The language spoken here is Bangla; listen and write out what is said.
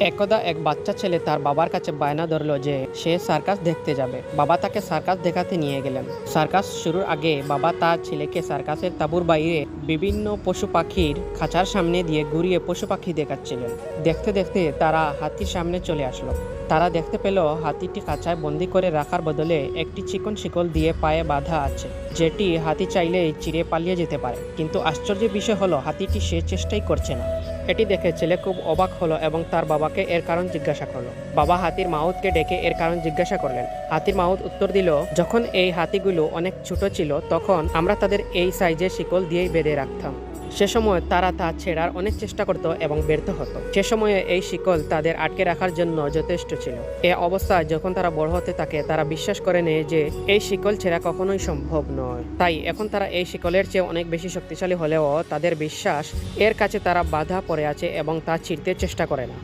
একদা এক বাচ্চা ছেলে তার বাবার কাছে বায়না ধরলো যে সে সার্কাস দেখতে যাবে। বাবা তাকে সার্কাস দেখাতে নিয়ে গেলেন। সার্কাস শুরুর আগে বাবা তার ছেলেকে সার্কাসের তাঁবুর বাইরে বিভিন্ন পশু পাখির খাঁচার সামনে দিয়ে ঘুরিয়ে পশু পাখি দেখাচ্ছিলেন। দেখতে দেখতে তারা হাতির সামনে চলে আসলো। তারা দেখতে পেল হাতিটি খাঁচায় বন্দি করে রাখার বদলে একটি চিকন শিকল দিয়ে পায়ে বাঁধা আছে, যেটি হাতি চাইলে চিরে পালিয়ে যেতে পারে। কিন্তু আশ্চর্যের বিষয় হলো, হাতিটি সে চেষ্টাই করছে না। এটি দেখে ছেলে খুব অবাক হলো এবং তার বাবাকে এর কারণ জিজ্ঞাসা করল। বাবা হাতির মাউতকে ডেকে এর কারণ জিজ্ঞাসা করলেন। হাতির মাউত উত্তর দিল, যখন এই হাতিগুলো অনেক ছোট ছিল, তখন আমরা তাদের এই সাইজের শিকল দিয়েই বেঁধে রাখতাম। সে সময় তারা তা ছেড়ার অনেক চেষ্টা করত এবং ব্যর্থ হতো। সে সময়ে এই শিকল তাদের আটকে রাখার জন্য যথেষ্ট ছিল। এ অবস্থায় যখন তারা বড় হতে থাকে, তারা বিশ্বাস করে নেয় যে এই শিকল ছেঁড়া কখনোই সম্ভব নয়। তাই এখন তারা এই শিকলের চেয়ে অনেক বেশি শক্তিশালী হলেও তাদের বিশ্বাস এর কাছে তারা বাধা পড়ে আছে এবং তা ছিঁড়তে চেষ্টা করে না।